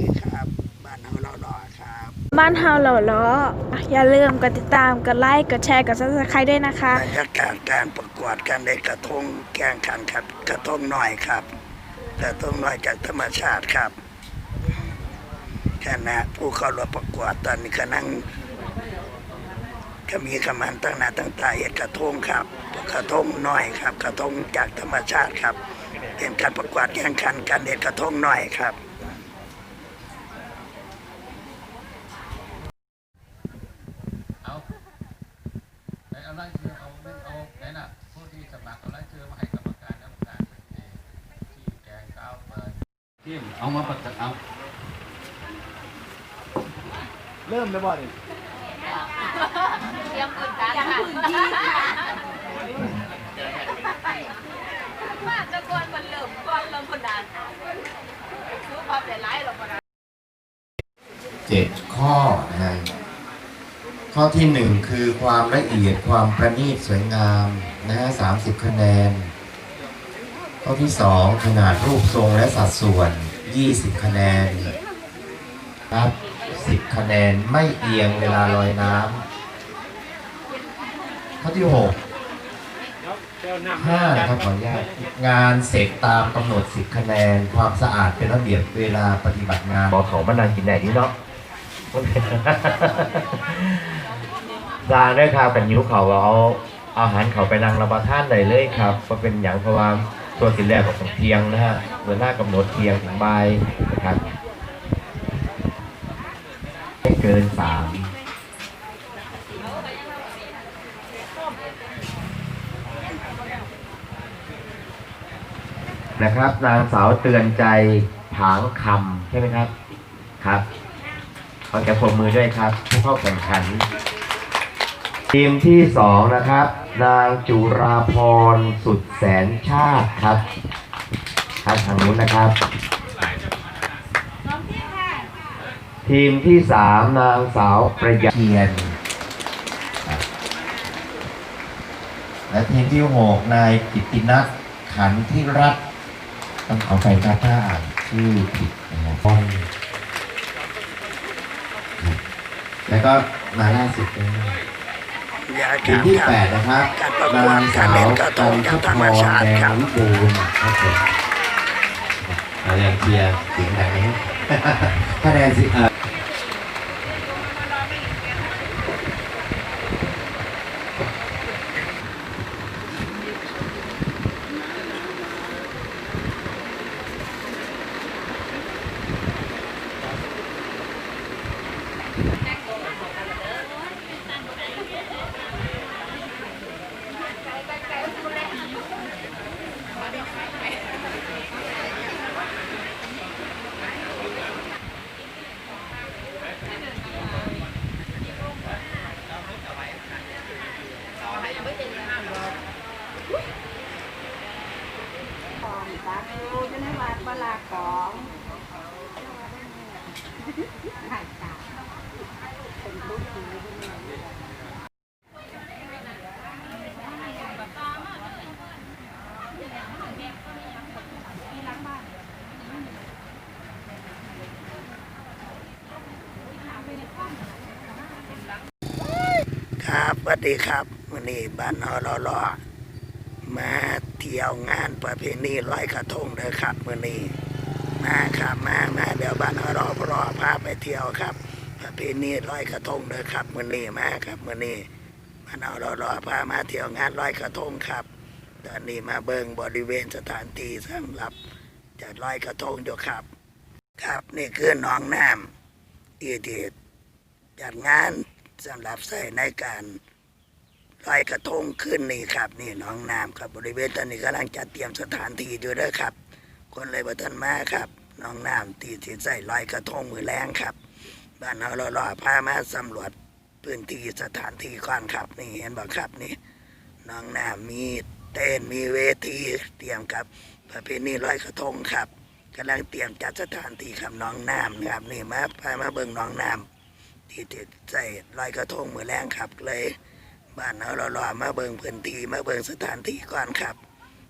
ดีครับ บ้านเฮาเราหล่อครับบ้านเฮาเหล่าล้ออย่าลืมกดติดตามกดไลค์กดแชร์กดซับสไครต์ด้วยนะคะบรรยากาศการประกวดการเด็กกระทงแข่งขันครับ กระทงหน่อยครับกระทงหน่อยจากธรรมชาติครับคณะผู้เข้าร่วมประกวดตอนนี้ก็นั่งก็มีกำมันตั้งหน้าตั้งตาเห็ดกระทงครับ กระทงหน่อยครับ กระทงจากธรรมชาติครับเป็นการประกวดแข่งขันการเด็ดกระทงหน่อยครับ เอา ไหนเอาไล่เชือเอาเอาไหนน่ะผู้ที่สมัครเอาไล่เชือมาให้กรรมการกรรมการที่แกงก้าวเปิดทีมเอามาประกาศเอาเริ่มเลยบ่ดิยังพื้นที่ยังพื้นที่มาตะกอนมันเริ่มก่อนเริ่มคนดันรู้ความเป็นไรหรอกคนดันเจ็ดข้อนะฮะ ข้อที่หนึ่งคือความละเอียดความประณีตสวยงามนะฮะสามสิบคะแนน ข้อที่สองขนาดรูปทรงและสัดส่วนยี่สิบคะแนนครับสิบคะแนนไม่เอียงเวลาลอยน้ำข้อที่หกห้านะครับขออนุญาตงานเสร็จตามกำหนดสิบคะแนน ความสะอาดเป็นระเบียบเวลาปฏิบัติงานบอกเขามานางกินไหนนี่เนาะ ลาด้วยครับกันยิ้วเขาเอาเอาอาหารเขาไปนั่งรับประทานได้เลยครับก็เป็นอย่างเพราะว่าตัวสินแรกของเพียงนะฮะเวลากำหนดเพียงถึงบ่ายนะครับไม่เกินสามนะครับ นางสาวเตือนใจผางคำใช่ไหมครับครับ ขอแก่ปรบมือด้วยครับ ผู้เข้าแข่งขัน ทีมที่สองนะครับ นางจุราพรสุดแสนชาติครับครับทางนู้นนะครับ ทีมที่สามนางสาวประหยัดเทียนและทีมที่หกนายกิตินัทขันธิรัตต้องขอไปครับถ้าอ่านชื่อผิดนะครับ แล้วก็มาล่าสุดเป็นอยากทีมที่แปดนะครับการประกวดนางกาสารเล่วนกระทจังนทจากธรรพมรชาติแดครังบวิบูลย์ครับผมคะแนนเชียร์เสียงดังนี้คะแนนสิ ครับสวัสดีครับวันนี้บ้านฮาเรารอมาเที่ยวงานประเพณีลอยกระทงเด้อครับมื้อนี้มาครับมามาเดี๋ยวบ้านเฮารอรอพาไปเที่ยวครับ เพณีลอยกระทงเด้อครับมือนี้มาครับมือนี้บ้าเฮาเรารอพามาเที่ยวงานลอยกระทงครับตอนนี้มาเบิ่งบริเวณสถานที่สำหรับจัดลอยกระทงอยู่ครับ ครับนี่คือหนองน้ำที่ที่จัดงานสำหรับใส่ในการลอยกระทงขึ้นนี่ครับ นี่หน้องน้ำครับบริเวณตอนนี้กำลังจัดเตรียมสถานที่อยู่เด้อครับ คนเลยบัทันมาครับหน้องน้ำที่ที่ใส่ลอยกระทงมือแรงครับ บ้านเราเราๆพามาสำรวจพื้นที่สถานที่ก่อนครับ นี่เห็นบ่ครับนี่น้องน้ำมีเต้นมีเวทีเตรียมครับประเพณีลอยกระทงครับกำลังเตรียมจัดสถานที่ครับน้องน้ำครับนี่มาพามาเบิ่งน้องน้ำที่ติดใส่ลอยกระทงมือแรงครับเลยบ้านเราเราๆมาเบิ่งพื้นที่มาเบิ่งสถานที่ก่อนครับ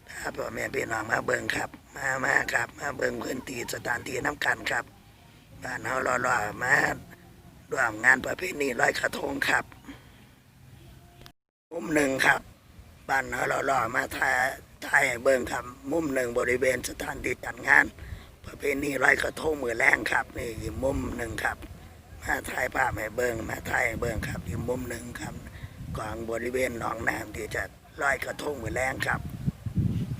ถ้าพ่อแม่พี่น้องมาเบิ่งครับ มามาครับ มาเบิ่งพื้นที่สถานที่น้ำกันครับ บ้านเฮาล่อๆมาร่วมงานประเพณีลอยกระทงครับมุมหนึ่งครับบ้านเฮาล่อๆมาถ่ายถ่ายให้เบิ่งครับ มุมหนึ่งบริเวณสถานที่จัดงาน ประเพณีลอยกระทงมือแรงครับ นี่อีกมุมหนึ่งครับ มาถ่ายภาพให้เบิ่งมาถ่ายให้เบิ่งครับอีกมุมหนึ่งครับกองบริเวณหนองน้ำที่จะลอยกระทงมือแรงครับ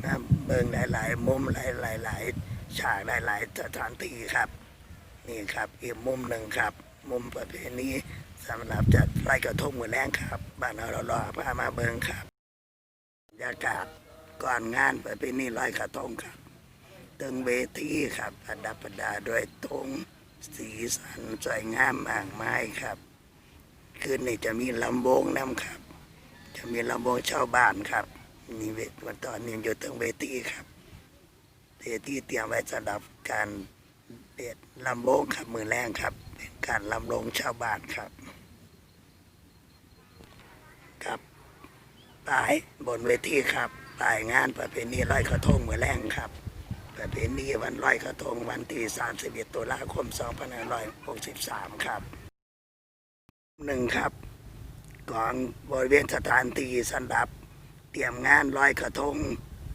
นะเบิ่งหลาย ๆ มุมหลายๆหลายๆฉากหลาย ๆ สถานที่ครับ นี่ครับอีกมุมหนึ่งครับ มุมประเพณีสำหรับจัดลอยกระทงมือแรงครับบ้านเราเราพามาเบิ่งครับบรรยากาศก่อนงานประเพณีลอยกระทงครับตึงเวทีครับประดับประดาด้วยธงสีสันสวยงามมากมายครับคืนนี้จะมีลำวงน้ำครับ จะมีลำวงชาวบ้านครับนี่เวทวันตอนนี้อยู่ตึงเวทีครับเวทีเตรียมไว้สำหรับการ เด็ดลำวงครับมือแรงครับ เป็นการลำวงชาวบ้านครับครับปลายบนเวทีครับปลายงานประเพณีลอยกระทงมือแรงครับ ประเพณีวันลอยกระทงวันที่31ตุลาคม2563 ครับหนึ่งครับกองบริเวณสถานที่สำหรับเตรียมงานลอยกระทง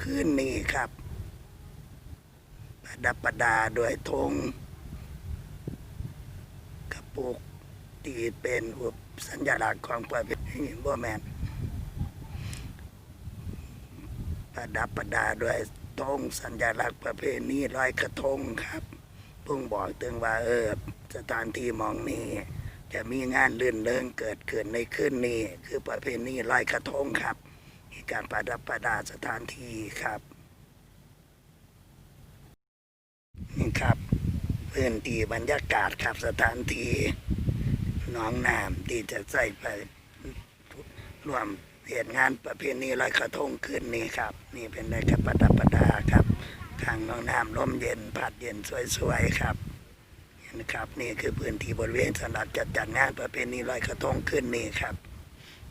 คืนนี้ครับ ประดับประดาด้วยธงกระปุกที่เป็นอุปสัญลักษณ์ของประเพณีบ่แมนประดับประดาด้วยธงสัญลักษณ์ประเพณีลอยกระทงครับพุ่งบอกถึงว่าเออสถานที่มองนี้จะมีงานลื่นเริงเกิดขึ้นในคืนนี้ คือประเพณีลอยกระทงครับ มีการประดับประดาสถานที่ครับ นี่ครับพื้นที่บรรยากาศครับสถานที่หน้องน้ำที่จะใส่ไปร่วมเหตุงานประเพณีลอยกระทงขึ้นนี้ครับ นี่เป็นได้ครับประดับประดาครับข้างน้องน้ำลมเย็นผัดเย็นสวยๆครับนี่นะครับนี่คือพื้นที่บริเวณสำหรับจัดจัดงานประเพณีลอยกระทงขึ้นนี้ครับ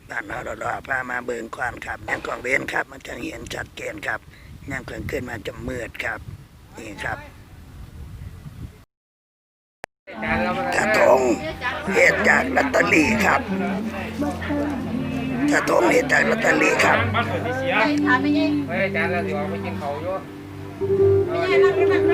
บ้านเราเราพามาเบิงก่อนครับยังกองเว้นครับ มันจะเห็นชัดเจนครับยังเกินขึ้นมาจะมืดครับ นี่ครับ กระทงเหตุจากลอตเตอรี่ครับกระทงเหตุจากลอตเตอรี่ครับไปถามไปยังเฮ้ยจานเราสิออกไปกินเขาอยู่ไปยังนั่งนั่งไหน